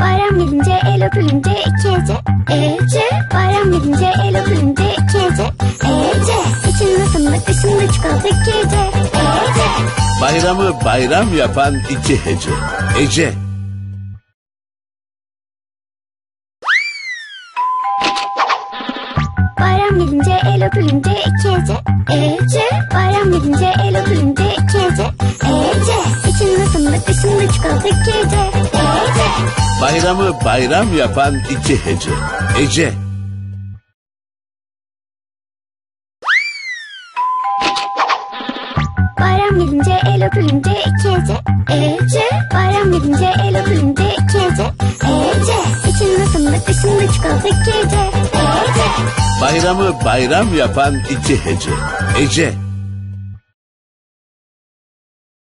bayram gelince el öpülünce iki Ece. Ece, bayram gelince el öpülünce iki Ece. Ece, içinde fındık dışında çikolata Ece. Ece. Bayramı bayram yapan iki hece. Ece. Bayram gelince el öpülünce iki Ece. Ece, bayram gelince el öpülünce iki Ece. Ece, içinde fındık dışında çikolata Ece. Ece. Bayramı bayram yapan iki hece. Ece. Bayram gelince el öpülünce iki Ece. Ece, bayram gelince el öpülünce iki Ece. Ece, içinde fındık dışında çikolata iki Ece. Ece. Bayramı bayram yapan iki hece. Ece.